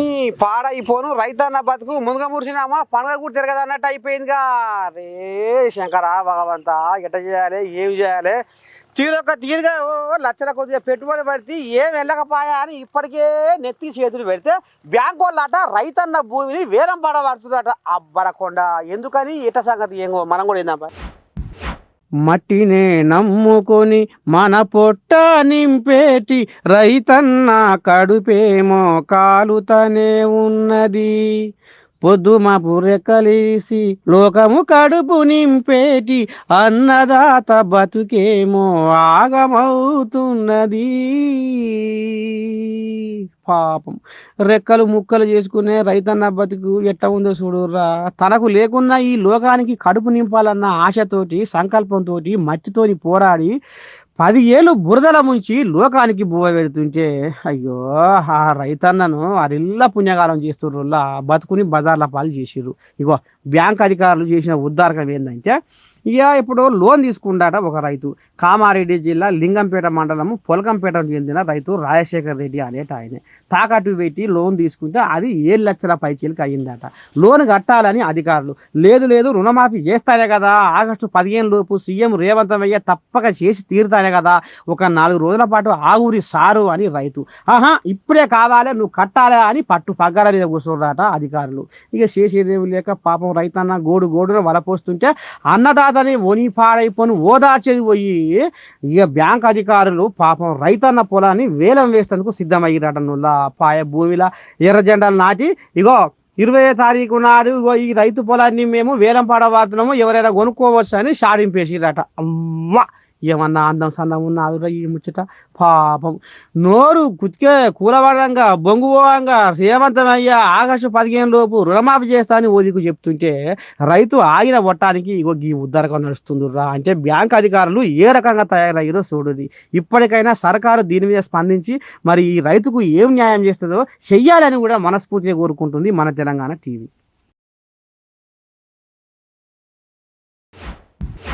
ఈ పాడైపోను రైతన్న బతుకు ముందుగా మురిసినామా పండుగ కూడా తిరగదు అన్నట్టు అయిపోయిందిగా. రే శంకరా భగవంతా ఎట్ట చేయాలి ఏం చేయాలి? తీరొక్క తీరుగా ఓ లక్షల కొద్దిగా పెట్టుబడి పెడితే ఏం వెళ్ళకపోయా అని ఇప్పటికే నెత్తి చేతులు పెడితే బ్యాంకు వాళ్ళట రైతన్న భూమిని వేలం పడబడుతుందట అబ్బరకొండ. ఎందుకని? ఇట సంగతి ఏం మనం కూడా ఏందమ్మా మట్టినే నమ్ముకొని మన పొట్ట నింపేటి రైతన్న కడుపేమో కాలుతనే ఉన్నది. పొద్దుమాపు కలిసి లోకము కడుపు నింపేటి అన్నదాత బతుకేమో ఆగమవుతున్నది. పాపం. రెక్కలు ముక్కలు చేసుకునే రైతన్న బతుకు ఎట్ట ఉందో చూడుర్రా. తనకు లేకున్నా ఈ లోకానికి కడుపు నింపాలన్న ఆశతోటి సంకల్పంతో మట్టితోని పోరాడి పది ఏళ్ళు బురదల ముంచి లోకానికి బువ్వ పెడుతుంటే అయ్యో ఆ రైతన్నను అరిల్ల పుణ్యకాలం చేస్తుర్రుల్లా బతుకుని బజార్ల పాలు చేసిర్రు. ఇగో బ్యాంక్ అధికారులు చేసిన ఉద్దారకం ఏంటంటే ఇక ఇప్పుడు లోన్ తీసుకుంటాట ఒక రైతు. కామారెడ్డి జిల్లా లింగంపేట మండలము పొలకంపేట చెందిన రైతు రాజశేఖర్ రెడ్డి అనేట ఆయన. తాకట్టు పెట్టి లోన్ తీసుకుంటే అది ఏడు లక్షల పైచీలకు అయ్యిందట. లోన్ కట్టాలని అధికారులు లేదు లేదు రుణమాఫీ చేస్తారే కదా ఆగస్టు పదిహేను లోపు సీఎం రేవంత్ అయ్య తప్పక చేసి తీరుతారే కదా ఒక నాలుగు రోజుల పాటు ఆగురి సారు అని రైతు. ఆహా ఇప్పుడే కావాలి నువ్వు కట్టాలా అని పట్టు పగ్గాల మీద కూర్చున్నారట అధికారులు. ఇక చేసేదేమి లేక పాపం రైతన్న గోడు గోడున వలపోస్తుంటే అన్నదాతని ఒని పాడైపోని ఓదార్చేది పోయి ఇక బ్యాంక్ అధికారులు పాపం రైతన్న పొలాన్ని వేలం వేసేందుకు సిద్ధమయ్యారట నుల్లా పాయ భూమిలా. ఎర్ర జెండాలు నాటి ఇగో ఇరవై తారీఖు నాడు ఈ రైతు పొలాన్ని మేము వేలం పాడబడుతున్నాము ఎవరైనా కొనుక్కోవచ్చు అని షాడింపేసిరట. అమ్మ! ఏమన్నా అందం సందం ఉన్నది ఈ ముచ్చట పాపం. నోరు కుతికే కూలబడంగా బొంగుపోవంగా శ్రీమంతమయ్యా ఆగస్టు పదిహేను లోపు రుణమాఫీ చేస్తా అని ఓదికు చెప్తుంటే రైతు ఆగిన కొట్టడానికి ఇగో ఈ ఉద్దరకం నడుస్తుందిరా అంటే బ్యాంక్ అధికారులు ఏ రకంగా తయారయ్యారో చూడుది ఇప్పటికైనా సర్కారు దీని మీద స్పందించి మరి ఈ రైతుకు ఏం న్యాయం చేస్తుందో చెయ్యాలని కూడా మనస్ఫూర్తిగా కోరుకుంటుంది మన తెలంగాణ టీవీ.